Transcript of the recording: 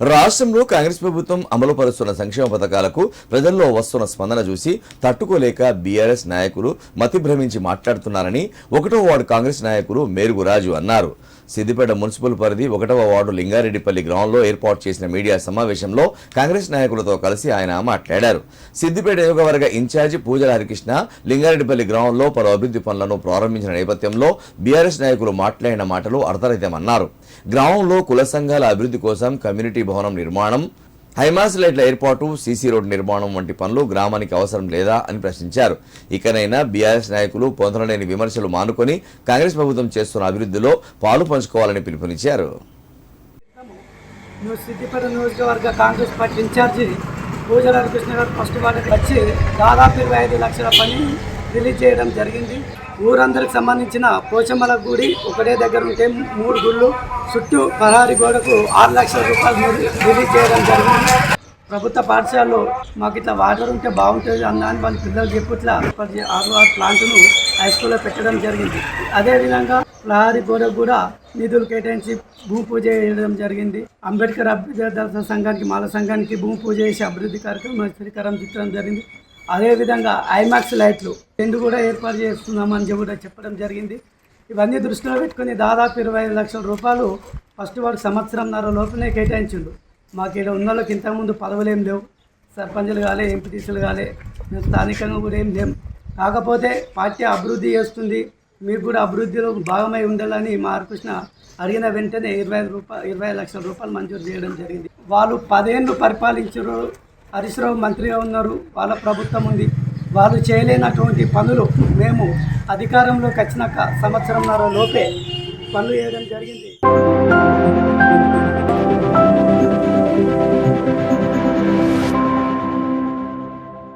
రాష్ట్రంలో కాంగ్రెస్ ప్రభుత్వం అమలు పరుస్తున్న సంక్షేమ పథకాలకు ప్రజల్లో వస్తున్న స్పందన చూసి తట్టుకోలేక బీఆర్ఎస్ నాయకులు మతిభ్రమించి మాట్లాడుతున్నారని ఒకటో వార్డు కాంగ్రెస్ నాయకులు మేరుగు రాజు అన్నారు. సిద్దిపేట మున్సిపల్ పరిధి ఒకటవ వార్డు లింగారెడ్డిపల్లి గ్రౌండ్లో ఏర్పాటు చేసిన మీడియా సమావేశంలో కాంగ్రెస్ నాయకులతో కలిసి ఆయన మాట్లాడారు. సిద్దిపేట నియోజకవర్గ ఇన్ఛార్జి పూజల హరికృష్ణ లింగారెడ్డిపల్లి గ్రౌండ్లో పలు అభివృద్ధి పనులను ప్రారంభించిన నేపథ్యంలో బీఆర్ఎస్ నాయకులు మాట్లాడిన మాటలు అర్థరహితమన్నారు. గ్రామంలో కుల సంఘాల అభివృద్ధి కోసం కమ్యూనిటీ భవనం నిర్మాణం హైమాస్ లైట్ల ఏర్పాటు సీసీ రోడ్డు నిర్మాణం వంటి పనులు గ్రామానికి అవసరం లేదా అని ప్రశ్నించారు. ఇకనైనా బీఆర్ఎస్ నాయకులు పొందలేని విమర్శలు మానుకొని కాంగ్రెస్ ప్రభుత్వం చేస్తున్న అభివృద్ధిలో పాలు పంచుకోవాలని పిలుపునిచ్చారు. సిద్దిపేట నియోజకవర్గ కాంగ్రెస్ పార్టీ ఇన్ఛార్జి పూజల కృష్ణ గారు ఫస్ట్ వాటికి వచ్చి దాదాపు ఇరవై ఐదు లక్షల పని రిలీజ్ చేయడం జరిగింది. ఊరందరికి సంబంధించిన పోచమ్మల గుడి ఒకటే దగ్గర ఉంటే మూడు గుళ్ళు చుట్టూ పదహారు గోడకు ఆరు లక్షల రూపాయలు రిలీజ్ చేయడం జరిగింది. ప్రభుత్వ పాఠశాలలో మాకు ఇట్లా వాటర్ ఉంటే బాగుంటుంది అన్న వాళ్ళ పిల్లలు చెప్పుట్లా ఆరు ఆరు ప్లాంట్ను హై స్కూల్లో పెట్టడం జరిగింది. అదేవిధంగా ప్రహారీ గోడకు కూడా నిధులు కేటాయించి భూమి పూజ చేయడం జరిగింది. అంబేద్కర్ అభ్యుదయ సంఘానికి మాల సంఘానికి భూమి పూజ చేసి అభివృద్ధి కార్యక్రమం శ్రీకారం చుట్టడం జరిగింది. అదేవిధంగా ఐమాక్స్ లైట్లు రెండు కూడా ఏర్పాటు చేస్తున్నామని కూడా చెప్పడం జరిగింది. ఇవన్నీ దృష్టిలో పెట్టుకుని దాదాపు ఇరవై ఐదు లక్షల రూపాయలు ఫస్ట్ వాడు సంవత్సరంన్నర లోపలనే కేటాయించిండు. మాకు ఇక్కడ ఉన్న వాళ్ళకి ఇంతకుముందు పదవులు ఏం లేవు. సర్పంచులు కాలే ఎంపీటీసీలు కాలే మేము స్థానికంగా కూడా ఏం లేం. కాకపోతే పార్టీ అభివృద్ధి చేస్తుంది. మీరు కూడా అభివృద్ధిలో భాగమై ఉండాలని మా హరికృష్ణ అడిగిన వెంటనే ఇరవై ఐదు రూపాయలు ఇరవై లక్షల రూపాయలు మంజూరు చేయడం జరిగింది. వాళ్ళు పదేళ్ళు పరిపాలించారు. హరీశ్రావు మంత్రిగా ఉన్నారు వాళ్ళ ప్రభుత్వం ఉంది. వాళ్ళు చేయలేనటువంటి పనులు మేము అధికారంలోకి వచ్చినాక సంవత్సరంన్నర లోపే పనులు చేయడం జరిగింది.